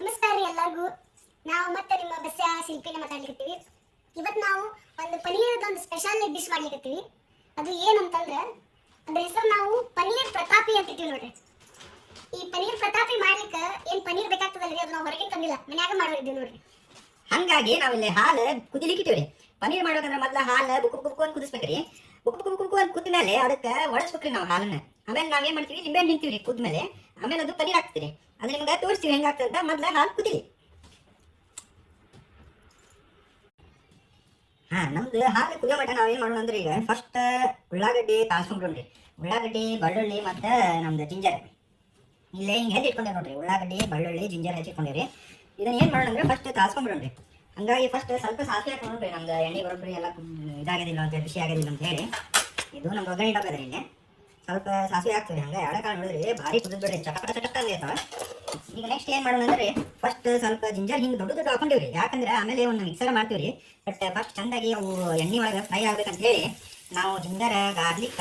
ನಮಸ್ಕಾರ ರೀ ಎಲ್ಲರಿಗೂ. ನಾವು ಮತ್ತೆ ನಿಮ್ಮ ಬಸ್ಯ ಶಿಲ್ಪಿನ ಮಾತಾಡ್ಲಿಕತ್ತೀವಿ ಇವತ್ತು ನಾವು ಒಂದು ಪನೀರದ ಒಂದು ಸ್ಪೆಷಲ್ ಡಿಶ್ ಮಾಡ್ಲಿಕತ್ತೀವಿ ಅದು ಏನಂತಂದ್ರೆ, ಅದ್ರ ಹೆಸರು ನಾವು ಪನೀರ್ ಪ್ರತಾಪಿ ಅಂತ ಇಟ್ಟಿವಿ ನೋಡ್ರಿ. ಈ ಪನೀರ್ ಪ್ರತಾಪಿ ಮಾಡ್ಲಿಕ್ಕೆ ಏನ್ ಪನೀರ್ ಬೇಕಾಗ್ತದಲ್ರಿ? ಅದು ನಾವು ಹೊರಗಿನ ತಂದಿಲ್ಲ. ಮನ್ಯಾಗ ಮಾಡೋರಿದ್ದೀವಿ ನೋಡ್ರಿ. ಹಂಗಾಗಿ ನಾವಿಲ್ಲಿ ಹಾಲು ಕುದಿಲಿಕ್ಕೆ ಇಟ್ಟಿವ್ರಿ. ಪನೀರ್ ಮಾಡ್ಬೇಕಂದ್ರೆ ಮೊದ್ಲ ಹಾಲು ಬುಕ್ ಬುಕ್ ಅಂತ ಕುದಿಸ್ಬೇಕ್ರಿ. ಬುಕ್ ಬುಕ್ ಬುಕ್ ಅಂತ ಕುದ್ದ ಮೇಲೆ ಅದಕ್ಕೆ ಒಳಸ್ಬೇಕ್ರಿ ನಾವು ಹಾಲನ್ನ. ಆಮೇಲೆ ನಾವೇನ್ ಮಾಡ್ತೀವಿ? ನಿಂಬೆ ನಿಂತೀವಿ ಕುದ್ಮೇಲೆ. ಆಮೇಲೆ ಅದು ಪನೀರ್ ಹಾಕ್ತೀರಿ ಅದು ನಿಮ್ಗೆ ತೋರಿಸ್ತೀವಿ ಹೆಂಗಾಗ್ತದೆ ಅಂತ ಮೊದ್ಲ ಹಾಲು ಹಾ, ನಮ್ದು ಹಾಲು ಕುದಿಯೋ ಮಟ್ಟ ನಾವೇನ್ ಮಾಡೋಣ ಅಂದ್ರೆ ಈಗ ಫಸ್ಟ್ ಉಳ್ಳಾಗಡ್ಡಿ ಕಾಸ್ಕೊಂಡ್ರಿ ಉಳ್ಳಾಗಡ್ಡಿ, ಬೆಳ್ಳುಳ್ಳಿ ಮತ್ತೆ ನಮ್ದು ಜಿಂಜರ್ ಇಲ್ಲೇ ಹಿಂಗೆ ಹೆಂಗೆ ಇಟ್ಕೊಂಡೆ ನೋಡ್ರಿ. ಉಳ್ಳಾಗಡ್ಡಿ, ಬೆಳ್ಳುಳ್ಳಿ ಜಿಂಜರ್ ಹೆಚ್ಚಿಟ್ಕೊಂಡಿರಿ ಇದನ್ನ ಏನ್ ಮಾಡೋಣ ಅಂದ್ರೆ ಫಸ್ಟ್ ಕಾಸ್ಕೊಂಡ್ಬಿಡ್ರಿ ಹಂಗಾಗಿ ಫಸ್ಟ್ ಸ್ವಲ್ಪ ಸಾಸಿವೆ ಹಾಕೊಂಡ್ರಿ ನಮ್ದು ಎಣ್ಣೆ ಬರೋಬ್ರಿ ಎಲ್ಲ ಇದಾಗೋದಿಲ್ಲ ಅಂತ ಬಿಸಿ ಆಗೋದಿಲ್ಲ ಅಂತ ಹೇಳಿ. ಇದು ನಮ್ದು ಒಗ್ಗರಣೆ ಡಬ್ಬ ಇಲ್ಲಿ ಸ್ವಲ್ಪ ಸಾಸಿವೆ ಹಾಕ್ತೀನಿ. ಹಂಗೆ ಎಳೆಕಾಳು ನೋಡಿದ್ರಿ, ಭಾರಿ ಕುದಿದ್ಬಿಡ್ರಿ ಚಟಪಟ ಚಟಪಟ ಅಂದಿರ್ತಾವ ಈಗ ನೆಕ್ಸ್ಟ್ ಏನ್ ಮಾಡೋಣ ಅಂದ್ರೆ ಫಸ್ಟ್ ಸ್ವಲ್ಪ ಜಿಂಜರ್ ಹಿಂಗೆ ದೊಡ್ಡ ದೊಡ್ಡ ಹಾಕೊಂಡಿವ್ರಿ ಯಾಕಂದ್ರೆ ಆಮೇಲೆ ಒಂದು ಮಿಕ್ಸರ್ ಮಾಡ್ತೀವ್ರಿ. ಬಟ್ ಫಸ್ಟ್ ಚಂದಾಗಿ ಅವು ಎಣ್ಣೆ ಒಳಗೆ ಫ್ರೈ ಆಗ್ಬೇಕಂತ ಹೇಳಿ, ನಾವು ಜಿಂಜರ್ ಗಾರ್ಲಿಕ್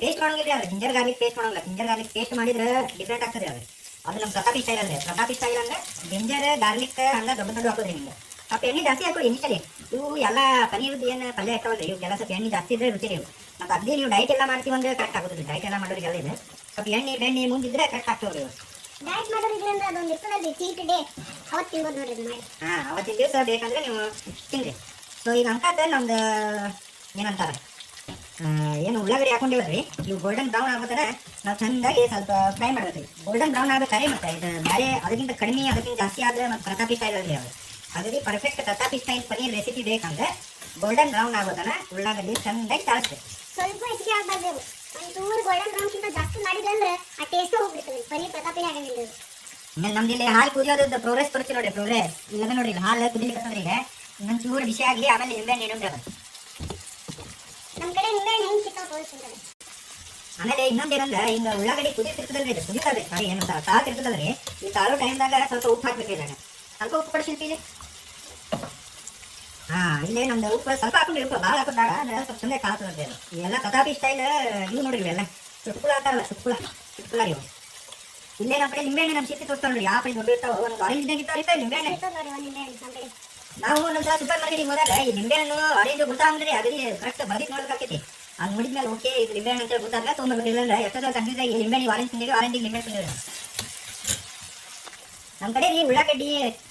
ಪೇಸ್ಟ್ ಮಾಡೋಂಗಿಲ್ಲ ಅದು ಜಿಂಜರ್ ಗಾರ್ಲಿಕ್ ಪೇಸ್ಟ್ ಮಾಡೋಂಗಿಲ್ಲ. ಜಿಂಜರ್ ಗಾರ್ಲಿಕ್ ಪೇಸ್ಟ್ ಮಾಡಿದ್ರೆ ಡಿಫ್ರೆಂಟ್ ಆಗ್ತದೆ ಅದು. ಅದು ನಮ್ಮ ಪ್ರತಾಪಿ ಸ್ಟೈಲ್ ಅಂದ್ರೆ ಪ್ರತಾಪಿ ಸ್ಟೈಲ್ ಅಂದ್ರೆ ಜಿಂಜರ್ ಗಾರ್ಲಿಕ್ ಹಂಗೆ ದೊಡ್ಡ ದೊಡ್ಡ ಹಾಕೋದ್ರಿ ನಿಮ್ಗೆ ಸ್ವಲ್ಪ ಎಣ್ಣೆ ಜಾಸ್ತಿ ಹಾಕೊಳ್ಳಿ ಇನಿಷಿಯಲಿ ಇವು ಎಲ್ಲ ಪನೀರ್ದು ಏನು ಪಲ್ಯ ಇರ್ತಾವಲ್ಲ ಇವಕ್ಕೆಲ್ಲ ಸ್ವಲ್ಪ ಎಣ್ಣೆ ಜಾಸ್ತಿ ಇದ್ರೆ ರುಚಿ ಇವು ಮತ್ತು ಅದೇ ನೀವು ಡೈಟ್ ಎಲ್ಲ ಮಾಡ್ತೀವಿ ಅಂದ್ರೆ ಕರೆಕ್ಟ್ ಆಗೋದಿಲ್ಲ. ಡೈಟ್ ಎಲ್ಲ ಮಾಡೋರಿಗೆಲ್ಲ ಇದೆ. ಸ್ವಲ್ಪ ಎಣ್ಣೆ ಬೆಣ್ಣೆ ಮುಂದಿದ್ರೆ ಕರೆಕ್ಟ್ ಆಗ್ತಾವ್ರಿ ಡಯಟ್ ಅಂದ್ರೆ ಅದೊಂದು ಇರ್ತದಲ್ರಿ ಚೀಟ್ ಡೇ ಅವತ್ತು ತಿನ್ಬೋದು ನೋಡ್ರಿ ಮಾಡಿ. ಹಾ ಅವತ್ತಿನ ದಿವಸ ಬೇಕಂದ್ರೆ ನೀವು ತಿನ್ರಿ. ಸೊ ಈಗ ಅಂಕದ ನಮ್ದು ಏನಂತಾರೆ? ಏನು ಉಳ್ಳಾಗಡ್ಡಿ ಹಾಕೊಂಡಿವಲ್ರಿ ಇವು ಗೋಲ್ಡನ್ ಬ್ರೌನ್ ಆಗೋದ್ರ ನಾವು ಚಂದಾಗಿ ಸ್ವಲ್ಪ ಫ್ರೈ ಮಾಡ್ಬೇಕ್ರಿ ಗೋಲ್ಡನ್ ಬ್ರೌನ್ ಆಗ್ಬೇಕಾದ್ರೆ ಮತ್ತೆ ಇದು ಬೇರೆ ಅದಕ್ಕಿಂತ ಕಡಿಮೆ ಅದಕ್ಕಿಂತ ಜಾಸ್ತಿ ಆದ್ರೆ ಮತ್ತೆ ಪ್ರತಾಪಿಸ್ತಾ ಸ್ಟೈಲ್ ಅಲ್ರಿ ಅದೇ ಪರ್ಫೆಕ್ಟ್ ಪ್ರತಾಪಿ ಸ್ಟೈಲ್ ಪನೀರ್ ರೆಸಿಪಿ ಬೇಕಂದ್ರೆ ಗೋಲ್ಡನ್ ಬ್ರೌನ್ ಆಗೋದನ್ನ ಉಳ್ಳಾಗಡ್ಡಿ ಚೆಂದಾಗಿ ತಾಳಿಸ್ಬೇಕು. ಸ್ವಲ್ಪ ಹೆಚ್ಚಿಗೆ ಆಗ್ಬಾರ್ದು. ಒಂಚೂರು ಗೋಲ್ಡನ್ ಬ್ರೌನ್ಕಿಂತ ಜಾಸ್ತಿ ಮಾಡಿದ್ರಂದ್ರೆ ಆ ಟೇಸ್ಟ್ ಹೋಗ್ಬಿಡ್ತದೆ ಪನೀರ್ ಪ್ರತಾಪಿನೇ ಆಗಂಗಿಲ್ಲ. ಆಮೇಲೆ ನಮ್ದು ಇಲ್ಲಿ ಹಾಲು ಕುದಿಯೋದು ಪ್ರೋಗ್ರೆಸ್ ತೋರಿಸಿ ನೋಡಿ ಪ್ರೋಗ್ರೆಸ್ ಇಲ್ಲದ ನೋಡ್ರಿ ಇಲ್ಲಿ ಹಾಲು ಕುದಿಲಿಕ್ಕೆ ಈಗ ಇನ್ನೊಂದು ಚೂರು ಬಿಸಿ ಆಗಲಿ ಆಮೇಲೆ ನಿಂಬೆ ಹಣ್ಣು ನಮ್ಮ ನಮ್ ಕಡೆ ನಿಂಬೆ ಹೆಂಗೆ ಸಿಗ್ತಾವ ತೋರಿಸ್ತಾರೆ ಆಮೇಲೆ ಇನ್ನೊಂದೇನಂದ್ರೆ ಹಿಂಗ ಉಳ್ಳಾಗಡ್ಡಿ ಕುದಿತಿರ್ತದಲ್ರಿ ಸಾರಿ ಏನು ತಾಳು ಇರ್ತದಲ್ರಿ ಈ ತಾಳು ಟೈಮ್ದಾಗ ಸ್ವಲ್ಪ ಉಪ್ಪು ಹಾಕ್ಬೇಕು ಇದ್ರಾಗ ಸ್ವಲ್ಪ ಉಪ್ಪು ಕೊಡಿ ಶಿಲ್ಪಿ ಇಲ್ಲಿ ಹಾ ಇಲ್ಲೇ ನಮ್ದು ಉಪ್ಪು ಸ್ವಲ್ಪ ಹಾಕೊಂಡ್ರಿ ಉಪ್ಪು ಭಾಳ ಹಾಕೊಂಡಾಗ ಅಂದ್ರೆ ಸ್ವಲ್ಪ ಸುಮ್ಮನೆ ಕಾಳ್ತದೆ ಅದು ಇವೆಲ್ಲ ಪ್ರತಾಪಿ ಸ್ಟೈಲ್ ಇವು ನೋಡ್ರಿ ಇವೆಲ್ಲ ಚುಟ್ಕುಳ ಅಂತಾರಲ್ಲ ಚುಟ್ಕುಳ ಚುಟ್ಕುಳ ಇವು ಇಲ್ಲೇ ನಮ್ಮ ಕಡೆ ನಿಂಬೆಹಣ್ಣು ನಮ್ಮ ಶಿಲ್ಪಿ ತೋರಿಸ್ತಾವ್ರಿ ಯಾವ ಕಡೆ ದೊಡ್ಡ ಇರ್ತಾವ ಒಂದು ಆರೆಂಜ್ ಇದ್ದಂಗೆ ಇರ್ತಾವ ನಿಂಬೆಹಣ್ಣು ಇರ್ತದ ನೋಡಿ ಒಂದು ನಿಂಬೆ ಹಣ್ಣು ನಮ್ ಕಡೆ ನಾವು ಒಂದೊಂದ್ಸಲ ಸೂಪರ್ ಮಾರ್ಕೆಟಿಗೆ ಹೋದಾಗ ಈ ನಿಂಬೆಹಣ್ಣು ಆರೆಂಜ್ ಗೊತ್ತಾಗ್ರಿ ಅಗದಿ ಕರೆಕ್ಟ್ ಬರ್ದಿತ್ತು ನೋಡ್ಬೇಕಾಕೈತಿ ಅದು ನೋಡಿದ್ಮೇಲೆ ಓಕೆ ಇದು ನಿಂಬೆಹಣ್ಣು ಅಂತ ಗೊತ್ತಾಗ ತೊಗೊಂಡ್ಬರ್ಬೇಕು ಇಲ್ಲಾಂದ್ರೆ ಎಷ್ಟೋ ಕನ್ಫ್ಯೂಸ್ ಆಗಿ ನಿಂಬೆಹಣ್ಣು ಆರೆಂಜ್ ತಿಂದಿರಿ ಆರೆಂಜಿಗೆ ನಿಂಬೆ ತಿಂದಿರಿ ನಮ್ಮ ಕಡೆ ರೀ ಉಳ್ಳಾಗಡ್ಡಿ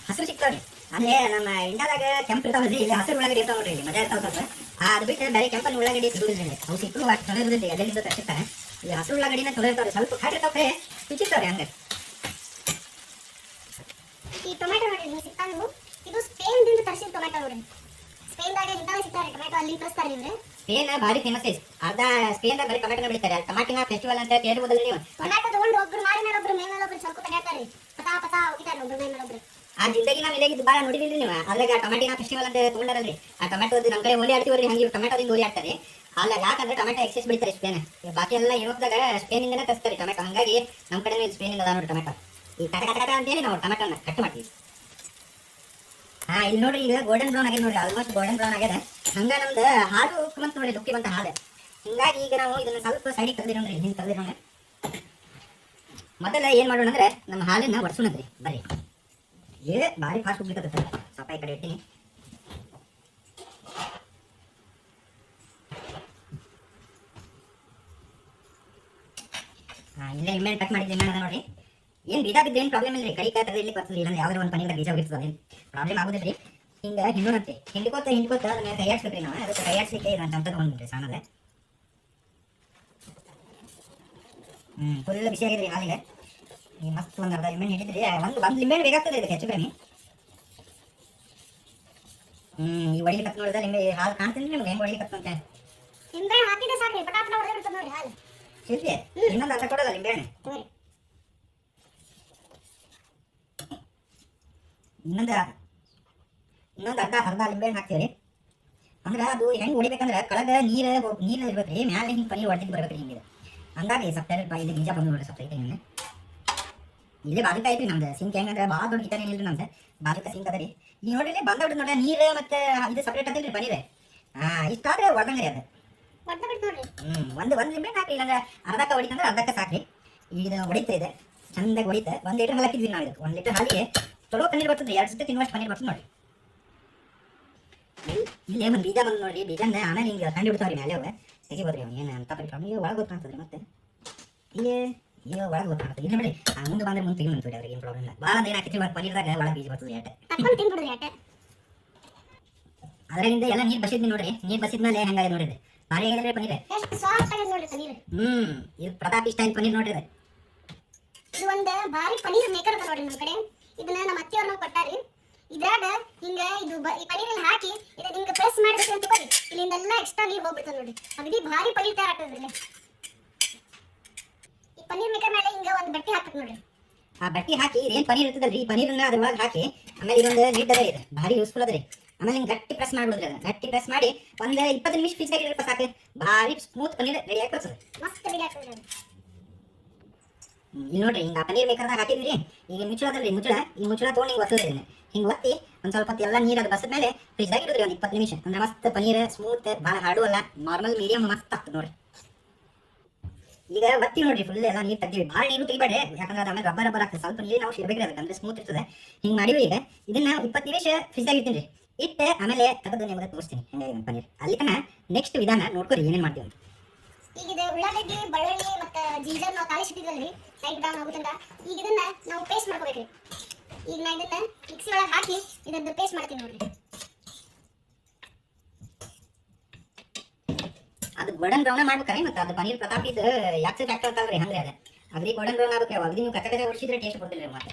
ಹಸಿರು ಸಿಗ್ತಾವ್ರಿ ಅಂದ್ರೆ ನಮ್ಮ ಇಂಡಿಯಾದಾಗ ಕೆಂಪು ಇರ್ತಾವಲ್ರಿ ಇಲ್ಲಿ ಹಸಿರು ಉಳ್ಳಾಗಡ್ಡಿ ಇರ್ತಾವ ನೋಡ್ರಿ ಮಜಾ ಇರ್ತಾವ ಸ್ವಲ್ಪ. ಅದು ಬಿಟ್ಟು ಬೇರೆ ಕೆಂಪನ್ನು ಉಳ್ಳಾಗಡ್ಡಿ ಸಿಗುದಿಲ್ಲ ಅವು ಸಿಕ್ಕರು ಅಷ್ಟು ಚಲೋ ಇರುದಿಲ್ಲ ಎಲ್ಲೆಲ್ಲಿಂದ ತರಿಸಿರ್ತಾರೆ ಇಲ್ಲಿ ಹಸಿರು ಉಳ್ಳಾಗಡ್ಡಿನ ತೊಳೆ ಇರ್ತಾವ್ರಿ ಸ್ವಲ್ಪ ಖಾಟ್ ಇರ್ತಾವ್ರೆ ರುಚಿರ್ತಾವ್ರಿ ಹಂಗೆ ಈ ಟೊಮೆಟೊ ನೋಡಿ ನೀವು ಸಿಗ್ತಾ ನೀವು. ಇದು ಸ್ಪೇನ್ ದಿಂದ ತರಿಸಿದ ಟೊಮೆಟೊ ನೋಡಿ ಸ್ಪೇನ್ ದಾಗ ಇಂತಾವೆ ಸಿಗ್ತಾರೆ ಟೊಮೆಟೊ ಅಲ್ಲಿ ತರಿಸ್ತಾರೆ ಇವ್ರೆ. ಸ್ಪೇನ್ ಭಾರಿ ಫೇಮಸ್ ಐತಿ. ಅರ್ಧ ಸ್ಪೇನ್ ಬರೀ ಟೊಮೆಟೊ ಬೆಳಿತಾರೆ. ಟಮಾಟಿನ ಫೆಸ್ಟಿವಲ್ ಅಂತ ಕೇಳ್ಬೋದಲ್ಲ ನೀವು. ಟೊಮೆಟೊ ತಗೊಂಡು ಒಬ್ರು ಮಾಡಿ ಮೇಲೆ ಒಬ್ರು ಮೇಲೆ ಒಬ್ರು ಸ್ವಲ್ಪ ತಡ್ಯಾತಾರೆ ಪತಾ ಪತಾ ಹೋಗಿದ್ದಾರೆ ಒಬ್ರು ಮೇಲೆ ಒಬ್ರು. ಆ ಜಿಂದಗಿ ನಾವು ಇಲ್ಲಿಗೆ ಭಾಳ ನೋಡಿದಿಲ್ರಿ ನೀವು. ಅದ್ರಾಗ ಟೊಮೆಟಿನ ಫೆಸ್ಟಿವಲ್ ಅಂತ ತಗೊಂಡಾರಲ್ರಿ. ಆ ಟೊಮೆಟೊ ನಮ್ಮ ಕಡೆ ಹೋಲಿ ಆಡ್ತೀವ್ರಿ ಹಂಗೆ ಟೊಮೆಟೊದಿಂದ ಹೋಲಿ ಆಡ್ತಾರೆ. ಅಲ್ಲ ಯಾಕಂದ್ರೆ ಟೊಮೆಟೊ ಎಕ್ಸೆಸ್ ಬಿಡ್ತಾರೆ ಸ್ಪೇನ್ ಬಾಕಿ ಎಲ್ಲ ಯುರೋಪ್ದಾಗ ಸ್ಪೇನಿಂದನೇ ತರಿಸ್ತಾರೆ ಟೊಮೆಟೊ ಹಂಗಾಗಿ ನಮ್ಮ ಕಡೆ ಸ್ಪೇನಿಂದ ಅದ ನೋಡಿ ಟೊಮೆಟೊ ಈ ಕಟ ಕಟ ಕಟ ಅಂತೇಳಿ ನಾವು ಟೊಮೆಟೊನ ಕಟ್ ಮಾಡ್ತೀವಿ. ಹಾ, ಇಲ್ಲಿ ನೋಡ್ರಿ ಈಗ ಗೋಲ್ಡನ್ ಬ್ರೌನ್ ಆಗಿದೆ ನೋಡಿ ಆಲ್ಮೋಸ್ಟ್ ಗೋಲ್ಡನ್ ಬ್ರೌನ್ ಆಗಿದೆ. ಹಂಗ ನಮ್ದು ಹಾಲು ಬಂತು ನೋಡಿ ದುಕ್ಕಿ ಬಂತ ಹಾಲು. ಹಿಂಗಾಗಿ ಈಗ ನಾವು ಇದನ್ನ ಸ್ವಲ್ಪ ಸೈಡಿಗೆ ತೆಗೆದಿರೋಣ್ರಿ ಹಿಂಗೆ ತೆಗೆದಿರೋಣ ಮೊದಲ ಏನು ಮಾಡೋಣ ಅಂದ್ರೆ, ನಮ್ಮ ಹಾಲನ್ನ ಒಡ್ಸೋಣದ್ರಿ ಬರ್ರಿ. ಏ ಭಾರಿ ಫಾಸ್ಟ್ ಹೋಗ್ಲಿಕ್ಕೆ ಸ್ವಲ್ಪ ಈ ಕಡೆ ಇಟ್ಟಿನಿ ಹಾ ಇಲ್ಲೇ ಇಮೇಲ್ ಕಟ್ ಮಾಡಿದ್ದೆ ಏನ್ ನೋಡಿ ಏನ್ ಬೀಜ ಬಿದ್ದು ಏನು ಪ್ರಾಬ್ಲಮ್ ಇಲ್ರಿ ಕೈ ಕಾಯಿ ತೆಗೆದಿರ್ಲಿಕ್ಕೆ ಬರ್ತದೆ ಇಲ್ಲ ಯಾವ್ದಾರ ಒಂದು ಪನೀರ್ ಬೀಜ ಹೋಗಿರ್ತದೆ ಪ್ರಾಬ್ಲಮ್ ಆಗೋದಿಲ್ರಿ ಹಿಂಗ ಹಿಂಡೋಣಂತೆ ಹಿಂಡ್ಕೋತ ಹಿಂಡ್ಕೋತ ಅದನ್ನ ಕೈ ಆಡ್ಸ್ಬೇಕ್ರಿ ನಾವು ಅದಕ್ಕೆ ಕೈ ಆಡ್ಸ್ಲಿಕ್ಕೆ ಇದನ್ನ ಅಂತ ತಗೊಂಡ್ರಿ ಸಾಣದ ಹ್ಮ್ ಫುಲ್ ಬಿಸಿ ಆಗಿದ್ರಿ ಹಾಲಿಗೆ ಈ ಮಸ್ತ್ ಒಂದು ಅರ್ಧ ಲಿಂಬೆ ಹಿಡಿದ್ರಿ ಒಂದು ಒಂದು ಲಿಂಬೆ ಬೇಕಾಗ್ತದೆ ಇದಕ್ಕೆ ಹೆಚ್ಚು ಕಮ್ಮಿ. ಹ್ಮ್ ಈ ಒಡಿಲಿ ಕತ್ ನೋಡಿದ ಲಿಂಬೆ ಹಾಲು ಕಾಣ್ತೀನಿ ನಿಮ್ಗೆ ಹೆಂಗ್ ಒಡಿಲಿ ಕತ್ ಅಂತ ನಿಂಬೆ ಹಾಕಿದ್ರೆ ಸಾಕ್ರಿ ಪಟಾ ಪಟಾ ಹೊಡೆದ್ರೆ ಬಿಡ್ತದೆ ನೋಡಿ ಹಾಲು ಇನ್ನೊಂದು ಅರ್ಧ ಕೊಡೋದ ಲಿಂಬೆ ಹಣ್ಣು. ಇನ್ನೊಂದು ಇನ್ನೊಂದು ಅರ್ಧ ಅರ್ಧ ಲಿಂಬೆ ಹಣ್ಣು ಹಾಕ್ತೀವಿ ಅಂದ್ರೆ ಅದು ಹೆಂಗ್ ಹೊಡಿಬೇಕಂದ್ರೆ ಕಳಗ ನೀರು ನೀರು ಇರ್ಬೇಕ್ರಿ ಮ್ಯಾಲೆ ಹಿಂಗೆ ಪಲ್ಲಿ ಹೊಡೆದಿದ್ದು ಬರ್ಬೇಕ್ರಿ ಹಿಂಗೆ. ಹಂಗಾಗಿ ಸಪ್ರೇಟ್ ಇಲ್ಲಿ ಬೀಜ ಬಂದು ನೋಡ್ರಿ ಸಪ್ತೈದು ಹಿಂಗೆ ಇಲ್ಲೇ ಬಾಜುಕ ಐತ್ರಿ ನಮ್ದು. ಸಿಂಕ್ ಹೆಂಗಂದ್ರೆ ಭಾಳ ದೊಡ್ಡ ಕಿಚನ್ ಏನಿಲ್ರಿ ನಮ್ದು. ಬಾಜುಕ ಸಿಂಕ್ ಅದ ರೀ. ಈಗ ನೋಡ್ರಿ ಇಲ್ಲಿ ಬಂದ ನೋಡ್ರಿ. ನೀರು ಮತ್ತೆ ಇದು ಸಪ್ರೇಟ್ ಅದಿಲ್ರಿ ಪನೀರ್. ಹಾ ಇಷ್ಟಾದ್ರೆ ಒಳಗಂಗ್ರಿ ಅದು. ಹ್ಞೂ ಒಂದು ಒಂದು ಲಿಂಬೆ ಹಾಕಿ ಇಲ್ಲಾಂದ್ರೆ ಅರ್ಧಕ್ಕೆ ಹೊಡಿತಂದ್ರೆ ಅರ್ಧಕ್ಕೆ ಸಾಕ್ರಿ. ಈಗ ಇದು ಹೊಡಿತಾ ಇದೆ. ಚಂದಾಗಿ ಹೊಡಿತ. ಒಂದ್ ಲೀಟರ್ ಹಾಲು ಹಾಕಿದ್ವಿ ನಾವು ಇದಕ್ಕೆ ಒಂದ್ ಲೀಟರ್ ಹಾಲಿಗೆ ಚಲೋ ಪನ್ನೀರ್ ಬರ್ತದೆ ಎರಡು ಸತಿ ತಿನ್ನುವಷ್ಟು ಪನ್ನೀರ್ ಬರ್ತದೆ ನೋಡಿ ಇಲ್ಲಿ- ಒಂದು ಬೀಜ ಬಂದು ನೋಡಿ ಬೀಜನ ಆಮೇಲೆ ಹಿಂಗೆ ಕಂಡು ಬಿಡ್ತಾವ್ರಿ ಮೇಲೆ ಅವ. ತೆಗಿಬೋದ್ರಿ ಅವ್ನು. ಏನು ಅಂತ ಈಗ ಒಳಗೆ ಗೊತ್ತಾಗ್ತದ್ರಿ ಮತ್ತೆ. ಇಲ್ಲಿ ಒಳಗೆ ಇಲ್ಲಿ ಆ ಮುಂದೆ ಬಂದ್ರೆ ಮುಂದೆ ತೆಗಿ ಅವ್ರಿಗೆ ಏನು ಪ್ರಾಬ್ಲಮ್ ಇಲ್ಲ. ಭಾಳ ಏನು ಹಾಕಿರ್ತೀವಿ ಪನ್ನೀರ್ದಾಗ ಒಳಗೆ ಬೀಜ ಬರ್ತದೆ ಏಟೆ. ಅದರಿಂದ ಎಲ್ಲ ನೀರು ಬಸಿದ್ನಿ ನೋಡ್ರಿ. ನೀರು ಬಸಿದ್ಮೇಲೆ ಹೆಂಗಾಗಿದೆ ನೋಡಿದ್ರೆ. ಭಾರಿ ಆಗಿದ್ರೆ ಪನ್ನೀರ್. ಹ್ಮ್. ಇದು ಪ್ರತಾಪಿ ಪನ್ನೀರ್ ನೋಡ್ರಿ. ಇದು. ಒಂದು ಭಾರಿ ಪನ್ನೀರ್ ಮೇಕರ್ ಅದ ನೋಡ್ರಿ ನಮ್ಮ ಕಡೆ. ಇದನ್ನ ನಮ್ಮ ಅತ್ತೆಯವ್ರು ನಾವು ಕೊಟ್ಟಾರಿ. ಇದ್ರಾಗ ಹಿಂಗ ಇದು ಈ ಪನ್ನೀರಲ್ಲಿ ಹಾಕಿ ಹಿಂಗ ಪ್ರೆಸ್ ಮಾಡ್ಬೇಕು ಅಂತ ಇಲ್ಲಿಂದೆಲ್ಲ ಎಕ್ಸ್ಟ್ರಾ ನೀರು ಹೋಗ್ಬಿಡ್ತದೆ ನೋಡಿ ಅಗದಿ ಭಾರಿ ಪನ್ನೀರ್ ತಯಾರ ಆಗ್ತದ್ರಿ ಈ ಪನ್ನೀರ್ ಮೇಕರ್ ಮೇಲೆ ಹಿಂಗ ಒಂದು ಬಟ್ಟೆ ಹಾಕ್ಬೇಕು ನೋಡ್ರಿ. ಆ ಬಟ್ಟಿ ಹಾಕಿ ಇದೇನು ಪನೀರ್ ಇರ್ತದಲ್ರಿ? ಪನೀರ್ ಅದ್ರ ಒಳಗೆ ಹಾಕಿ ಆಮೇಲೆ ಇದೊಂದು ಲಿಡ್ ಅದ ಇದೆ ಭಾರಿ ಯೂಸ್ಫುಲ್ ಅದ ರೀ. ಆಮೇಲೆ ಹಿಂಗೆ ಗಟ್ಟಿ ಪ್ರೆಸ್ ಮಾಡ್ಬಿಡ್ರಿ ಅದನ್ನ. ಗಟ್ಟಿ ಪ್ರೆಸ್ ಮಾಡಿ ಒಂದು ಇಪ್ಪತ್ತು ನಿಮಿಷ ಫ್ರಿಜ್ ಆಗಿದ್ರೆ ಸಾಕು. ಭಾರಿ ಸ್ಮೂತ್ ಪನೀರ್ ರೆಡಿ ಆಗಿ ಬರ್ತದೆ. ಮಸ್ತ್ ರೆಡಿ ಆಗ್ತದೆ ಇಲ್ಲಿ ನೋಡ್ರಿ. ಹಿಂಗ ಆ ಬೇಕಾದ್ರೆ ಬೇಕಾದಾಗ ಹಾಕಿದ್ರಿ ಈಗ ಮುಚ್ಚಳ ಅದಲ್ರಿ ಮುಚ್ಚಳ. ಈ ಮುಚ್ಚಳ ತೊಗೊಂಡು ಹಿಂಗೆ ಒತ್ತದ್ರಿ ಇದನ್ನ. ಹಿಂಗೆ ಒತ್ತಿ ಒಂದ್ ಸ್ವಲ್ಪ ಎಲ್ಲಾ ನೀರು ಅದು ಬಸದ ಮೇಲೆ ಫ್ರಿಜ್ ಆಗಿ ಇಡಿದ್ರಿ ಒಂದು ಇಪ್ಪತ್ತು ನಿಮಿಷ. ಅಂದ್ರೆ ಮಸ್ತ್ ಪನೀರ್ ಸ್ಮೂತ್ ಭಾಳ ಹಾಡು ಅಲ್ಲ. ನಾರ್ಮಲ್ ಮೀಡಿಯಂ ಮಸ್ತ್ ಆಗ್ತದೆ ನೋಡ್ರಿ. ಈಗ ಒತ್ತಿ ನೋಡ್ರಿ ಫುಲ್ ಎಲ್ಲ ನೀರು ತೆಗ್ದಿವಿ. ಭಾಳ ನೀರು ತೆಗಿಬೇಡಿ ಯಾಕಂದ್ರೆ ಆಮೇಲೆ ರಬ್ಬರ್ ರಬ್ಬರ್ ಆಗ್ತದೆ ಸ್ವಲ್ಪ ನೀರು ನಾವು ಅದಕ್ಕೆ. ಅಂದ್ರೆ ಸ್ಮೂತ್ ಇರ್ತದೆ. ಹಿಂಗೆ ಮಾಡಿವಿ ಈಗ. ಇದನ್ನ ಇಪ್ಪತ್ತು ನಿಮಿಷ ಫ್ರಿಜ್ ಆಗಿ ಇಡ್ತೀನಿ ಇಟ್ಟು ಆಮೇಲೆ ತೆಗೆದು ನಿಮಗೆ ತೋರಿಸ್ತೀನಿ. ಹೆಂಗಾಗಿದೆ ಪನ್ನೀರ್. ಅಲ್ಲಿ ತನಕ ನೆಕ್ಸ್ಟ್ ವಿಧಾನ ನೋಡ್ಕೊರಿ ಏನೇನು ಮಾಡ್ತೀವಿ ಅಂತ. ಈಗ ಇದು ಉಳ್ಳಾಗಡ್ಡಿ, ಬೆಳ್ಳುಳ್ಳಿ ಮತ್ತು ಜಿಂಜರ್ ನಾವು ತಾಳಿಸಿಟ್ಟಿದ್ವಲ್ರಿ ಸೈಡ್ ಡೌನ್ ಆಗುತ್ತಂತ ಈಗ ಇದನ್ನ ನಾವು ಪೇಸ್ಟ್ ಮಾಡ್ಕೋಬೇಕ್ರಿ. ಈಗ ನಾ ಇದನ್ನ ಮಿಕ್ಸಿ ಒಳಗೆ ಹಾಕಿ ಇದನ್ನ ಪೇಸ್ಟ್ ಮಾಡ್ತೀನಿ ನೋಡ್ರಿ. ಅದು ಗೋಲ್ಡನ್ ಬ್ರೌನ್ ಮಾಡ್ಬೇಕಾರೆ ಮತ್ತೆ ಅದು ಪನ್ನೀರ್ ಪ್ರತಾಪ್ ಇದು ಯಾಕೆ ಫ್ಯಾಕ್ಟರ್ ಅಂತಲ್ರಿ ಹಂಗೆ ಅದು. ಅಗ್ರಿ ಗೋಲ್ಡನ್ ಬ್ರೌನ್ ಆಗ್ಬೇಕು ಅಗದಿ ನೀವು ಕಚ್ಚ ಕಚ್ಚ ಹೊಡಿಸಿದ್ರೆ ಟೇಸ್ಟ್ ಬರ್ತಿಲ್ಲ ಮತ್ತೆ.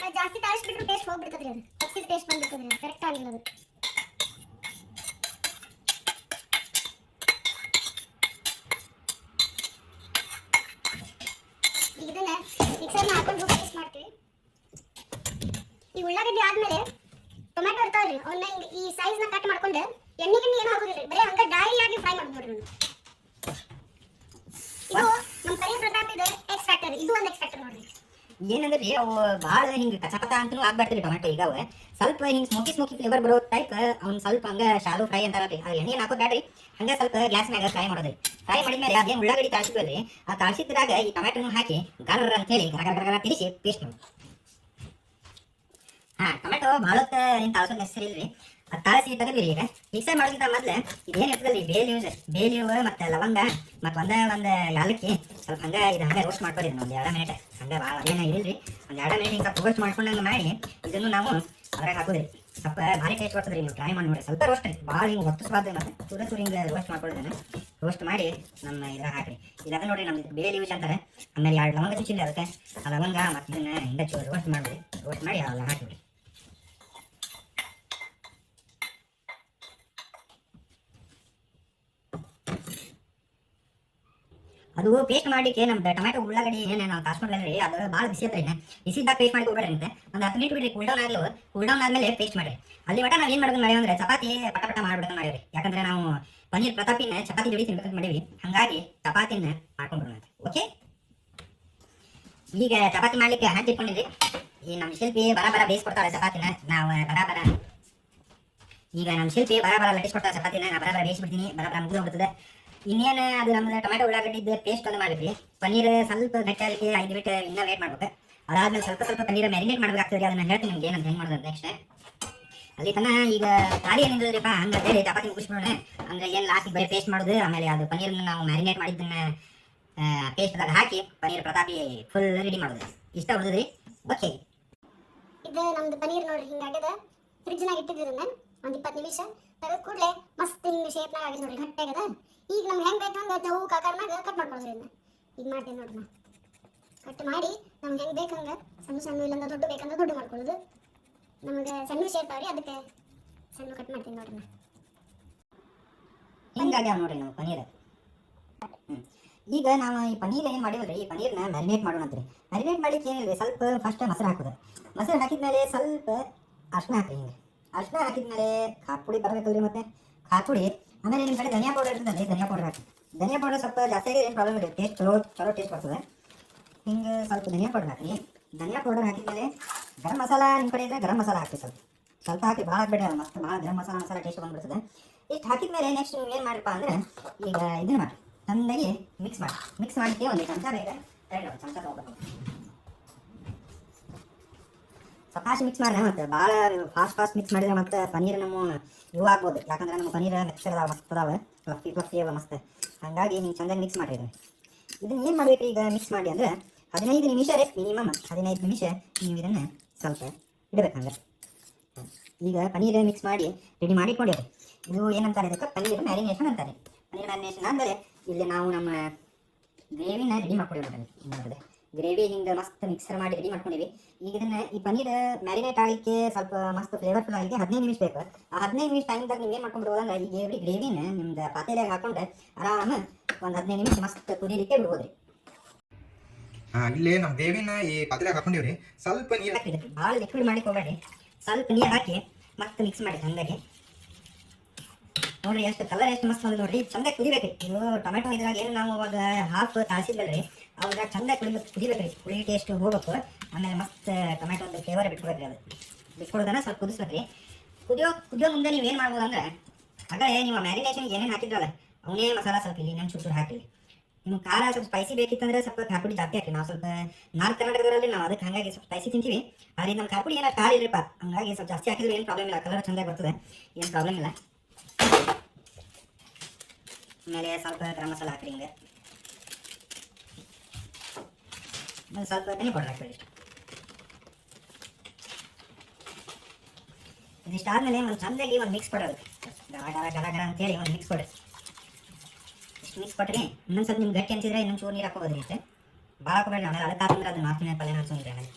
ನಾವು ಜಾಸ್ತಿ ತಾಳಿಸ್ಬಿಟ್ರೆ ಟೇಸ್ಟ್ ಹೋಗ್ಬಿಡ್ತದ್ರಿ ಅದು. ಹಸಿದ ಟೇಸ್ಟ್ ಬಂದ್ಬಿಡ್ತದ್ರಿ ಅದು. ಕರೆಕ್ಟ್ ಆಗಿಲ್ಲ ಅದು. ಈಗ ಇದನ್ನ ಮಿಕ್ಸರ್ನ ಹಾಕೊಂಡು ಪೇಸ್ಟ್ ಮಾಡ್ತೀವಿ. ಈ ಉಳ್ಳಾಗಡ್ಡಿ ಆದ್ಮೇಲೆ ಟೊಮ್ಯಾಟೊ ಇರ್ತಾವ್ರಿ ಅವನ್ನ ಹಿಂಗೆ ಈ ಸೈಜ್ನ ಕಟ್ ಮಾಡ್ಕೊಂಡು ಎಣ್ಣೆ ಗಿಣ್ಣೆ ಏನೂ ಹಾಕೋದಿಲ್ಲ ಬರೀ ಹಂಗ ಆಗಿ ಫ್ರೈ ಮಾಡಿ ನೋಡ್ರಿ ಇದು ನಮ್ಮ ಕರಿ ಪ್ರತಾಪ್ ಇದು ಎಕ್ಸ್ ಫ್ಯಾಕ್ಟರ್ ಇದು ಒಂದು ಎಕ್ಸ್ ಫ್ಯಾಕ್ಟರ್ ನೋಡ್ರಿ. ಏನಂದ್ರೆ ಅವು ಭಾಳ ಹಿಂಗೆ ಕಚಪತ ಅಂತೂ ಆಗ್ಬಾರ್ದ್ರಿ ಟೊಮೆಟೊ ಈಗ ಅವ. ಸ್ವಲ್ಪ ಹಿಂಗೆ ಸ್ಮೋಕಿ ಸ್ಮೋಕಿ ಫ್ಲೇವರ್ ಬರೋ ಟೈಪ್ ಅವ್ನು ಸ್ವಲ್ಪ ಹಂಗೆ ಶಾಲು ಫ್ರೈ ಅಂತಾರಲ್ರಿ. ಅದು ಎಣ್ಣೆ ಹಾಕೋದು ಬ್ಯಾಡ್ರಿ ಹಂಗೆ ಸ್ವಲ್ಪ ಗ್ಯಾಸ್ ಮ್ಯಾಗ ಫ್ರೈ ಮಾಡೋದ್ರಿ. ಫ್ರೈ ಮಾಡಿದ್ಮೇಲೆ ಅದೇನು ಉಳ್ಳಾಗಡ್ಡಿ ತಾಳ್ಸಿದ್ವಲ್ರಿ, ಆ ತಾಳ್ಸಿದ್ರಾಗ ಈ ಟೊಮೆಟೊನು ಹಾಕಿ ಗರ್ರ ಅಂತೇಳಿ ಗರ ಗರ ಗರ ತಿರುಗಿಸಿ ಪೇಸ್ಟ್ ಮಾಡಿ ಹಾ ಟೊಮೆಟೊ ಭಾಳ ಏನು ತಾಳ್ಸೋದು ನೆಸರಿ ಇಲ್ರಿ ತಾಳಿಸಿ ತೆಗೆದ್ರಿ ಈಗ. ಮಿಕ್ಸರ್ ಮಾಡೋದ್ಕಿಂತ ಮೊದಲು ಇದೇನು ಇರ್ತದಲ್ಲಿ ಬೇ ಲೀವ್ಸ್ ಬೇ ಲೀವ್ ಮತ್ತು ಲವಂಗ ಮತ್ತು ಒಂದೇ ಒಂದು ಯಾಲಕ್ಕಿ ಸ್ವಲ್ಪ ಹಂಗೆ ಇದು ಹಂಗೆ ರೋಸ್ಟ್ ಮಾಡ್ಕೊರಿ ಒಂದು ಎರಡು ಮಿನಿಟ್ ಹಂಗೆ ಭಾಳ ಅದೇನ ಇರಲ್ರಿ ಒಂದು ಎರಡು ಮಿನಿಟ್ ಸ್ವಲ್ಪ ರೋಸ್ಟ್ ಮಾಡ್ಕೊಂಡಂಗೆ ಮಾಡಿ ಇದನ್ನು ನಾವು ಅದ್ರಾಗ ಹಾಕೋದ್ರಿ. ಸ್ವಲ್ಪ ಭಾರಿ ಟೇಸ್ಟ್ ಬರ್ತದ್ರಿ ನೀವು ಟ್ರೈ ಮಾಡಿ ನೋಡಿ ಸ್ವಲ್ಪ ರೋಸ್ಟ್ ರೀ. ಭಾಳ ಹಿಂಗೆ ಹೊತ್ತಿಸ್ಬಾರ್ದು ಮತ್ತೆ ಚೂರ ಚೂರು ಹಿಂಗೆ ರೋಸ್ಟ್ ಮಾಡ್ಕೊಳ್ಳೋದನ್ನ ರೋಸ್ಟ್ ಮಾಡಿ ನಮ್ಮ ಇದ್ರಾಗ ಹಾಕ್ರಿ. ಇದಾಗ ನೋಡ್ರಿ ನಮ್ದು ಬೇ ಲೀವ್ಸ್ ಅಂತಾರೆ. ಆಮೇಲೆ ಎರಡು ಲವಂಗ ಚುಚ್ಚಿಲ್ಲ ಅದಕ್ಕೆ ಆ ಲವಂಗ ಮತ್ತು ಇದನ್ನ ಹಿಂಗೆ ಚೂರು ರೋಸ್ಟ್ ಮಾಡಿಬಿಡಿ ರೋಸ್ಟ್ ಮಾಡಿ ಅವೆಲ್ಲ ಹಾಕಿಬಿಡಿ ಅದು ಪೇಸ್ಟ್ ಮಾಡ್ಲಿಕ್ಕೆ ನಮ್ದು ಟೊಮ್ಯಾಟೊ ಉಳ್ಳಾಗಡ್ಡಿ ಏನು ನಾವು ಕಾಸ್ಕೊಂಡ್ರಿ ಅದು ಭಾಳ ಬಿಸಿ ಇನ್ನ. ಬಿಸಿದಾಗ ಪೇಸ್ಟ್ ಮಾಡಿ ಕೊಡ್ಬೇಡ್ರಿ ಅಂತ ಒಂದು ಹತ್ತು ಮಿನಿಟ್ ಬಿಡ್ರಿ ಕೂಲ್ ಡೌನ್ ಆಗಲಿ. ಕೂಲ್ ಡೌನ್ ಆದಮೇಲೆ ಪೇಸ್ಟ್ ಮಾಡ್ರಿ. ಅಲ್ಲಿ ಮಟ ನಾವು ಏನು ಮಾಡೋದು ಮಾಡಿ ಚಪಾತಿ ಪಟ ಪಟ ಮಾಡ್ಬಿಡೋದು ಮಾಡಿವ್ರಿ ಯಾಕಂದ್ರೆ ನಾವು ಪನ್ನೀರ್ ಪ್ರತಾಪಿನ ಚಪಾತಿ ಜೋಡಿ ತಿನ್ಬೇಕಂತ ಮಾಡೀವಿ ಹಂಗಾಗಿ ಚಪಾತಿನ ಮಾಡ್ಕೊಂಡ್ಬಿಡೋಣ ಓಕೆ ಈಗ ಚಪಾತಿ ಮಾಡ್ಲಿಕ್ಕೆ ಹಾಕಿಟ್ಕೊಂಡಿದ್ರಿ ಈ ನಮ್ಮ ಶಿಲ್ಪಿ ಬರಬರ ಬರ ಬೇಯಿಸ್ಕೊಡ್ತಾರೆ ಚಪಾತಿನ. ನಾವು ಬರ ಬರ ಈಗ ನಮ್ಮ ಶಿಲ್ಪಿ ಬರಬರ ಬರ ಲಟ್ಟಿಸ್ಕೊಡ್ತಾರೆ ಚಪಾತಿನ. ಬರಬರ ಬರ ಬೇಯಿಸ್ಬಿಡ್ತೀನಿ ಬರ ಬರ ಮುಗಿದು ಹೋಗ್ತದೆ ಇನ್ನೇನು ಅದು ನಮ್ದು ಟೊಮೆಟೊ ಉಳ್ಳಾಗಡ್ಡಿದ್ದು ಪೇಸ್ಟ್ ಒಂದು ಮಾಡಿದ್ರಿ ಪನ್ನೀರ್ ಸ್ವಲ್ಪ ಗಟ್ಟಿಯಾಗಿ ಐದು ಮಿನಿಟ್ ಇನ್ನೂ ವೇಟ್ ಮಾಡ್ಬೇಕು. ಅದಾದ್ಮೇಲೆ ಸ್ವಲ್ಪ ಸ್ವಲ್ಪ ಪನ್ನೀರ್ ಮ್ಯಾರಿನೇಟ್ ಮಾಡ್ಬೇಕಾಗ್ತದೆ ಅದನ್ನ ಹೇಳ್ತೀನಿ ನಿಮ್ಗೆ ಏನಂತ ಹೆಂಗೆ ಮಾಡೋದು ನೆಕ್ಸ್ಟ್ ಅಲ್ಲಿ ತನ ಈಗ ಖಾಲಿ ಏನಿದ್ರಿಪ್ಪ ಹಂಗೆ ಹೇಳಿ ಚಪಾತಿ ಮುಗಿಸ್ಬಿಡೋಣ. ಅಂದ್ರೆ ಏನು ಲಾಸ್ಟ್ ಬರೀ ಪೇಸ್ಟ್ ಮಾಡೋದು, ಆಮೇಲೆ ಅದು ಪನ್ನೀರ್ನ ನಾವು ಮ್ಯಾರಿನೇಟ್ ಮಾಡಿದ್ದನ್ನ ಪೇಸ್ಟ್ದಾಗ ಹಾಕಿ ಪನ್ನೀರ್ ಪ್ರತಾಪಿ ಫುಲ್ ರೆಡಿ ಮಾಡೋದು. ಇಷ್ಟ ಉಳಿದ್ರಿ ಓಕೆ ಇದು ನಮ್ದು ಪನ್ನೀರ್ ನೋಡ್ರಿ ಹಿಂಗಾಗ್ಯದ ಫ್ರಿಜ್ನಾಗ ಇಟ್ಟಿದ್ದೀರನ್ನ ಒಂದು ಇಪ್ಪತ್ತು ನಿಮಿಷ. ತೆಗೆದ ಕೂಡಲೇ ಶೇಪ್ನಾಗ ಆಗಿದೆ ನೋಡ್ರಿ ಗಟ್ಟಿಯಾಗದ ಈಗ ನಮ್ಗೆ ಹೆಂಗೆ ಬೇಕು ಹಂಗೆ ಕಾಕರ್ನಾಗ ಕಟ್ ಮಾಡ್ಕೊಳ್ರಿ ಈಗ ಮಾಡ್ತೀನಿ ನೋಡ್ರಿ ನಾ ಕಟ್ ಮಾಡಿ, ನಮ್ಗೆ ಹೆಂಗೆ ಬೇಕು ಹಂಗೆ ಸಣ್ಣ ಸಣ್ಣ ಇಲ್ಲಂದ್ರೆ ದೊಡ್ಡ ಬೇಕಂದ್ರೆ ದೊಡ್ಡ ಮಾಡ್ಕೊಳ್ಳೋದು. ನಮಗೆ ಸಣ್ಣ ಶೇಪ್ ಅವ್ರಿ, ಅದಕ್ಕೆ ಸಣ್ಣ ಕಟ್ ಮಾಡ್ತೀನಿ ನೋಡ್ರಿ ನಾ ಹಿಂಗಾಗ್ಯಾವ ನೋಡ್ರಿ ನಮ್ಮ ಪನೀರ್. ಈಗ ನಾವು ಈ ಪನೀರ್ ಏನು ಮಾಡಿವಲ್ರಿ, ಈ ಪನೀರ್ನ ಮ್ಯಾರಿನೇಟ್ ಮಾಡೋಣ ಅಂತ್ರಿ. ಮ್ಯಾರಿನೇಟ್ ಮಾಡ್ಲಿಕ್ಕೆ ಏನಿಲ್ಲ ಸ್ವಲ್ಪ ಫಸ್ಟ್ ಮೊಸರು ಹಾಕೋದು. ಮೊಸರು ಹಾಕಿದ್ಮೇಲೆ ಸ್ವಲ್ಪ ಅರ್ಶಿನ ಹಾಕ್ರಿ ಹಿಂಗೆ. ಅರ್ಶಿನ ಹಾಕಿದ್ಮೇಲೆ ಖಾರ ಪುಡಿ ಬರಬೇಕಲ್ರಿ ಮತ್ತೆ? ಪುಡಿ, ಆಮೇಲೆ ನಿಮ್ಮ ಕಡೆ ಧನಿಯಾ ಪೌಡರ್ ಇರ್ತದೆ, ಧನಿಯಾ ಪೌಡರ್ ಹಾಕಿ. ಧನಿಯಾ ಪೌಡರ್ ಸ್ವಲ್ಪ ಜಾಸ್ತಿ ಏನು ಪ್ರಾಬ್ಲಮ್ ಇಲ್ಲ ಟೇಸ್ಟ್ ಚಲೋ ಚಲೋ ಟೇಸ್ಟ್ ಬರ್ತದೆ. ಹಿಂಗೆ ಸ್ವಲ್ಪ ಧನಿಯಾ ಪೌಡರ್ ಹಾಕಿ, ಧನಿಯಾ ಪೌಡರ್ ಹಾಕಿದ್ಮೇಲೆ ಗರಂ ಮಸಾಲ ನಿಮ್ಮ ಕಡೆ ಇದ್ದರೆ ಗರಂ ಮಸಾಲ ಹಾಕಿ ಸ್ವಲ್ಪ. ಸ್ವಲ್ಪ ಹಾಕಿ ಭಾಳ ಹಾಕ್ಬೇಡಿ ಅದು ಮಸ್ತ್ ಭಾಳ ಗರಂ ಮಸಾಲ ಮಸಾಲ ಟೇಸ್ಟ್ ಬಂದ್ಬಿಡ್ತದೆ. ಇಷ್ಟು ಹಾಕಿದ್ಮೇಲೆ ನೆಕ್ಸ್ಟ್ ನೀವು ಏನು ಮಾಡಿರಪ್ಪ ಅಂದ್ರೆ, ಈಗ ಇದನ್ನ ಮಾಡಿ ಚೆನ್ನಾಗಿ ಮಿಕ್ಸ್ ಮಾಡಿ. ಮಿಕ್ಸ್ ಮಾಡಿಕ್ಕೆ ಒಂದು ಚಮಚ ಬೇಕು ಎರಡು ಚಮಚ ತೊಗೋಬೇಕು. ಸಕಾಶಿ ಮಿಕ್ಸ್ ಮಾಡಿದ್ರೆ ಮತ್ತೆ ಭಾಳ ಫಾಸ್ಟ್ ಫಾಸ್ಟ್ ಮಿಕ್ಸ್ ಮಾಡಿದ್ರೆ ಮತ್ತೆ ಪನ್ನೀರ್ ನಮ್ಮ ಇವು ಆಗ್ಬೋದು. ಯಾಕಂದ್ರೆ ನಮ್ಮ ಪನ್ನೀರ್ ಮಿಕ್ಸರ್ ಅದಾವ ಮಸ್ತ್ ಅದಾವೆ. ಫ್ಲಫಿ ಫ್ಲಫಿ ಅವ ಮಸ್ತ್. ಹಾಗಾಗಿ ನೀವು ಚಂದಾಗಿ ಮಿಕ್ಸ್ ಮಾಡಿರಿ. ಇದನ್ನ ಏನು ಮಾಡಬೇಕು ಈಗ ಮಿಕ್ಸ್ ಮಾಡಿ ಅಂದ್ರೆ ಹದಿನೈದು ನಿಮಿಷ ರೀ ಮಿನಿಮಮ್ ಹದಿನೈದು ನಿಮಿಷ ನೀವು ಇದನ್ನು ಸ್ವಲ್ಪ ಇಡಬೇಕಂದ್ರೆ. ಈಗ ಪನೀರ್ ಮಿಕ್ಸ್ ಮಾಡಿ ರೆಡಿ ಮಾಡಿ ಇಟ್ಕೊಂಡಿರಿ. ಇದು ಏನಂತಾರೆ ಇದಕ್ಕೆ ಪನೀರ್ ಮ್ಯಾರಿನೇಷನ್ ಅಂತಾರೆ. ಪನ್ನೀರ್ ಮ್ಯಾರಿನೇಷನ್ ಅಂದರೆ ಇಲ್ಲಿ ನಾವು ನಮ್ಮ ಗ್ರೇವಿನ ರೆಡಿ ಮಾಡ್ಕೊಂಡಿರೋದು ನೋಡಿದೆ ಗ್ರೇವಿ ಹಿಂಗೆ ಮಸ್ತ್ ಮಿಕ್ಸರ್ ಮಾಡಿ ರೆಡಿ ಮಾಡ್ಕೊಂಡಿವಿ. ಈಗ ಇದನ್ನ ಈ ಪನ್ನೀರ್ ಮ್ಯಾರಿನೇಟ್ ಆಗಲಿಕ್ಕೆ ಸ್ವಲ್ಪ ಮಸ್ತ್ ಫ್ಲೇವರ್ಫುಲ್ ಆಗಲಿಕ್ಕೆ ಹದಿನೈದು ನಿಮಿಷ ಬೇಕು. ಆ ಹದಿನೈದು ನಿಮಿಷ ಟೈಮ್ದಾಗ ನೀವು ಏನು ಮಾಡ್ಕೊಂಡ್ಬಿಡ್ಬೋದು ಅಂದ್ರೆ ಈ ಗ್ರೇವಿ ಗ್ರೇವಿನ ನಿಮ್ದು ಪಾತ್ರೆಯಾಗ ಹಾಕೊಂಡು ಆರಾಮ ಒಂದು ಹದಿನೈದು ನಿಮಿಷ ಮಸ್ತ್ ಕುದಿಲಿಕ್ಕೆ ಬಿಡ್ಬೋದ್ರಿ. ರೀ ಇಲ್ಲೇ ನಮ್ಮ ದೇವಿನ ಈ ಪಾತ್ರೆ ಹಾಕೊಂಡಿವ್ರಿ. ಸ್ವಲ್ಪ ನೀರು ಹಾಕಿದ್ರೆ ಭಾಳ ಲಿಕ್ವಿಡ್ ಮಾಡಿ ಹೋಗಬೇಡಿ ಸ್ವಲ್ಪ ನೀರು ಹಾಕಿ ಮತ್ತೆ ಮಿಕ್ಸ್ ಮಾಡಿ ಚಂದಾಗಿ ನೋಡ್ರಿ ಎಷ್ಟು ಕಲರ್ ಎಷ್ಟು ಮಸ್ತ್ ಬಂದ ನೋಡ್ರಿ. ಚಂದ ಕುದಿಬೇಕ್ರಿ ಇವು ಟೊಮೆಟೊ ಇದ್ರಾಗ ಏನು ನಾವು ಅವಾಗ ಹಾಫ್ ತಾಸಿದ್ವಲ್ರಿ. ಅವಾಗ ಚಂದ ಕುಡಿಬೇಕು ಕುದಿಬೇಕ್ರಿ. ಕುಳಿ ಟೇಸ್ಟ್ ಹೋಗ್ಬೇಕು. ಆಮೇಲೆ ಮಸ್ತ್ ಟೊಮೆಟೊ ಫ್ಲೇವರ್ ಬಿಟ್ಕೊಡ್ರಿ ಅದು. ಬಿಟ್ಕೊಡೋದನ್ನ ಸ್ವಲ್ಪ ಕುದಿಸ್ಬೇಕ್ರಿ. ಕುದಿಯೋ ಕುದಿಯೋ ಮುಂದೆ ನೀವು ಏನು ಮಾಡ್ಬೋದು ಅಂದ್ರೆ, ಆಗ ನೀವು ಮ್ಯಾರಿನೇಷನ್ ಏನೇನು ಹಾಕಿದ್ರಲ್ಲ ಅವನೇ ಮಸಾಲ ಸ್ವಲ್ಪ ಇಲ್ಲಿ ಇನ್ನೊಂದು ಚೂರು ಚೂರು ಹಾಕಿರಿ ನಿಮ್ಗೆ ಖಾರ ಸ್ವಲ್ಪ ಸ್ಪೈಸಿ ಬೇಕಿತ್ತಂದ್ರೆ ಸ್ವಲ್ಪ ಖಾರಪುಡಿ ಜಾಸ್ತಿ ಹಾಕಿ ನಾವು ಸ್ವಲ್ಪ ನಾರ್ತ್ ಕರ್ನಾಟಕದಲ್ಲಿ ನಾವು ಅದಕ್ಕೆ ಹಂಗಾಗಿ ಸ್ವಲ್ಪ ಸ್ಪೈಸಿ ತಿಂತೀವಿ. ಆದರೆ ನಮ್ಮ ಖಾರಪುಡಿ ಏನೋ ಖಾರ ಇಲ್ಲಪ್ಪ ಹಂಗಾಗಿ ಸ್ವಲ್ಪ ಜಾಸ್ತಿ ಹಾಕಿದ್ರೆ ಏನು ಪ್ರಾಬ್ಲಮ್ ಇಲ್ಲ. ಕಲರ್ ಚಂದಾಗಿ ಬರ್ತದೆ. ಏನು ಪ್ರಾಬ್ಲಮ್ ಇಲ್ಲ. ಆಮೇಲೆ ಸ್ವಲ್ಪ ಗರಂ ಮಸಾಲ ಹಾಕ್ರಿ ಹಿಂಗೆ. ಸ್ವಲ್ಪ ಧನಿಯ ಪೌಡರ್ ಇದಿಷ್ಟು ಇದಿಷ್ಟಾದ್ಮೇಲೆ ಒಂದು ಚಂದಾಗಿ ಒಂದು ಮಿಕ್ಸ್ ಕೊಡೋದು ಗರ ಗರ ಗರ ಅಂತೇಳಿ ಒಂದು ಮಿಕ್ಸ್ ಕೊಡಿ ಇಷ್ಟು ಮಿಕ್ಸ್ ಕೊಟ್ರಿ ಇನ್ನೊಂದು ಸ್ವಲ್ಪ ನಿಮ್ಗೆ ಗಟ್ಟಿ ಅಂತಿದ್ರೆ ಇನ್ನೊಂದು ಚೂರು ನೀರು ಹಾಕೋಬೋದ್ರಿ ಇಷ್ಟೇ ಭಾಳ ಹಾಕೋಬೇಡಿ ಆಮೇಲೆ ಅದಕ್ಕೆ ಹಾಕಂದ್ರೆ ಅದು ನಾಲ್ಕು ಪಲ್ಯ ಹಾಕ್ಸೋದ್ರಿ ಆಮೇಲೆ.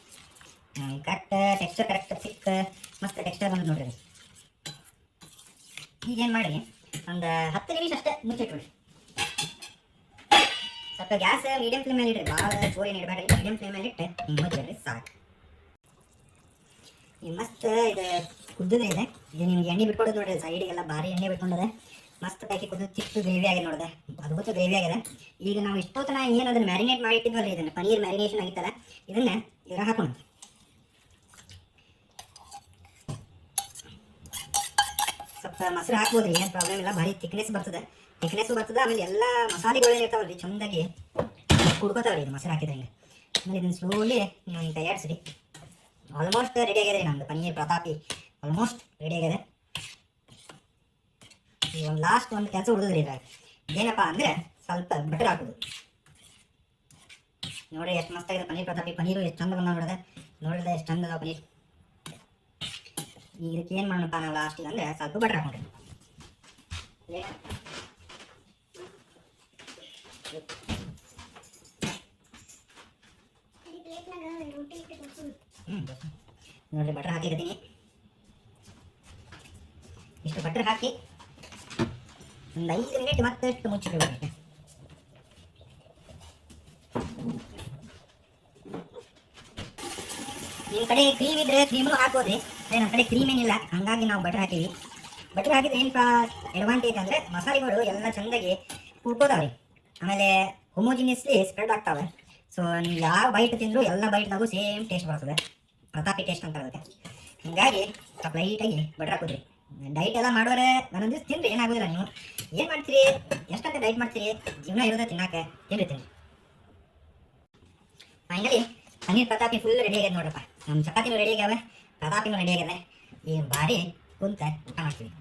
ಕರೆಕ್ಟ್ ಟೆಕ್ಸ್ಚರ್ ಕರೆಕ್ಟ್ ಸಿಕ್ ಮಸ್ತ್ ಟೆಕ್ಸ್ಚರ್ ಬಂದು ನೋಡ್ರಿ ಇದು. ಈಗ ಏನು ಮಾಡಿ ಒಂದು ಹತ್ತು ನಿಮಿಷ ಅಷ್ಟೇ ಮುಚ್ಚಿಟ್ಬಿಡ್ರಿ. ಸ್ವಲ್ಪ ಗ್ಯಾಸ್ ಮೀಡಿಯಂ ಫ್ಲೇಮ್ ಮೇಲೆ ಇಡ್ರಿ, ಭಾಳ ಜೋರು ಏನು ಇಡಬೇಡ್ರಿ ಮೀಡಿಯಂ ಫ್ಲೇಮ್ ಮೇಲೆ ಇಟ್ಟು ಹಿಂಗೆ ಮುಚ್ಚಿಡ್ರಿ ಸಾಕು. ಈ ಮಸ್ತ್ ಇದು ಕುದ್ದದೇ ಇದೆ. ಇದು ನಿಮ್ಗೆ ಎಣ್ಣೆ ಬಿಟ್ಕೊಡೋದು ನೋಡ್ರಿ, ಸೈಡಿಗೆಲ್ಲ ಭಾರಿ ಎಣ್ಣೆ ಬಿಟ್ಕೊಂಡದೆ. ಮಸ್ತ್ ಪ್ಯಾಕಿ ಕುದ್ದು ಚಿಕ್ಕ ಗ್ರೇವಿ ಆಗಿದೆ ನೋಡಿದೆ, ಅದ್ಭುತ ಗ್ರೇವಿ ಆಗಿದೆ. ಈಗ ನಾವು ಇಷ್ಟೊತ್ತನ ಏನು ಅದನ್ನ ಮ್ಯಾರಿನೇಟ್ ಮಾಡಿ ಇಟ್ಟಿದ್ವಲ್ಲ ಇದನ್ನ ಪನೀರ್ ಮ್ಯಾರಿನೇಷನ್ ಆಗಿತ್ತಲ್ಲ, ಇದನ್ನ ಇದ್ರ ಹಾಕೋಣ ಸ್ವಲ್ಪ ಮೊಸರು ಹಾಕ್ಬೋದು ಏನು ಪ್ರಾಬ್ಲಮ್ ಇಲ್ಲ. ಭಾರಿ ತಿಕ್ನೆಸ್ ಬರ್ತದೆ. ಥಿಕ್ನೆಸ್ ಬರ್ತದೆ, ಆಮೇಲೆ ಎಲ್ಲ ಮಸಾಲೆಗಳು ರೀ, ಚಂದಾಗಿ ಕುಡ್ಕೋತಾವ್ರಿ ಇದು ಮೊಸರು ಹಾಕಿದಂಗೆ ಆಮೇಲೆ ಇದನ್ನ ಸ್ಲೋಲಿ ತಯಾರಿಸ್ರಿ. ಆಲ್ಮೋಸ್ಟ್ ರೆಡಿ ಆಗಿದೆ ರೀ ನಮ್ದು ಪನ್ನೀರ್, ಪ್ರತಾಪಿ. ಆಲ್ಮೋಸ್ಟ್ ರೆಡಿ ಆಗಿದೆ. ಈ ಒಂದು ಲಾಸ್ಟ್ ಒಂದು ಕೆಲಸ ಉಳಿದ್ರಿ ಇದ್ರಾಗ. ಏನಪ್ಪ ಅಂದರೆ ಸ್ವಲ್ಪ ಬಟರ್ ಹಾಕೋದು. ನೋಡಿ ಎಷ್ಟು ಮಸ್ತಾಗಿದೆ ಪನ್ನೀರ್, ಪ್ರತಾಪಿ. ಪನ್ನೀರು ಎಷ್ಟು ಚಂದ ಬಂದ ನೋಡಿದೆ ನೋಡಿದ್ರೆ ಎಷ್ಟು ಚಂದ ಪನ್ನೀರ್. ಈಗ ಇದಕ್ಕೆ ಏನು ಮಾಡೋಣಪ್ಪ ನಾವು ಲಾಸ್ಟಿಗೆ ಅಂದರೆ ಸ್ವಲ್ಪ ಬಟರ್ ಹಾಕೊಂಡ್ರಿ ಈ ಪ್ಲೇಟ್ನಾಗ ರೊಟ್ಟಿ ಇಟ್ಟು ತೋರ್ಸು. ಹ್ಞೂ ನೋಡ್ರಿ ಬಟರ್ ಹಾಕಿರ್ತೀನಿ ಇಷ್ಟು ಬಟರ್ ಹಾಕಿ ಒಂದು ಐದು ಮಿನಿಟ್ ಮತ್ತಷ್ಟು ಮುಚ್ಚಿಡ್ಬೇಕು ನಿಮ್ಮ ಕಡೆ ಕ್ರೀಮ್ ಇದ್ರೆ ಕ್ರೀಮ್ನು ಹಾಕ್ಬೋದ್ರಿ ಅದೇ ನಮ್ಮ ಕಡೆ ಕ್ರೀಮ್ ಏನಿಲ್ಲ, ಹಂಗಾಗಿ ನಾವು ಬಟರ್ ಹಾಕೀವಿ ಬಟರ್ ಹಾಕಿದ್ರೆ ಏನಪ್ಪ ಅಡ್ವಾಂಟೇಜ್ ಅಂದ್ರೆ ಮಸಾಲೆಗಳು ಎಲ್ಲ ಚಂದಾಗಿ ಕೂಡ್ಕೋತಾವ್ರಿ ಆಮೇಲೆ ಹೊಮೋಜಿನಿಯಸ್ಲಿ ಸ್ಪ್ರೆಡ್ ಆಗ್ತಾವೆ. ಸೊ ನೀವು ಯಾವ ಬೈಟ್ ತಿಂದರೂ ಎಲ್ಲ ಬೈಟ್ನಾಗೂ ಸೇಮ್ ಟೇಸ್ಟ್ ಬರ್ತದೆ. ಪ್ರತಾಪಿ ಟೇಸ್ಟ್ ಅಂತ ಅದಕ್ಕೆ. ಹೀಗಾಗಿ ಸ್ವಲ್ಪ ಲೈಟಾಗಿ ಬಟರ್ ಹಾಕುದ್ರಿ. ಡೈಟ್ ಎಲ್ಲ ಮಾಡೋರೆ, ಒಂದೊಂದು ದಿವಸ ತಿನ್ರಿ ಏನಾಗೋದಿಲ್ಲ ನೀವು. ಏನು ಮಾಡ್ತೀರಿ? ಎಷ್ಟಂತ ಡೈಟ್ ಮಾಡ್ತೀರಿ? ಜೀವನ ಇರೋದೇ ತಿನ್ನಾಕ. ತಿನ್ರಿ ತಿನ್ರಿ. ಫೈನಲಿ ಪನ್ನೀರ್ ಪ್ರತಾಪಿ ಫುಲ್ ರೆಡಿ ಆಗ್ಯದ ನೋಡ್ರಪ್ಪ. ನಮ್ಮ ಚಪಾತಿನೂ ರೆಡಿ ಆಗ್ಯಾವ. ಪ್ರತಾಪಿನೂ ರೆಡಿ ಆಗ್ಯದ ಈ ಬಾರಿ ಕುಂತ ಊಟ ಮಾಡ್ತೀವಿ.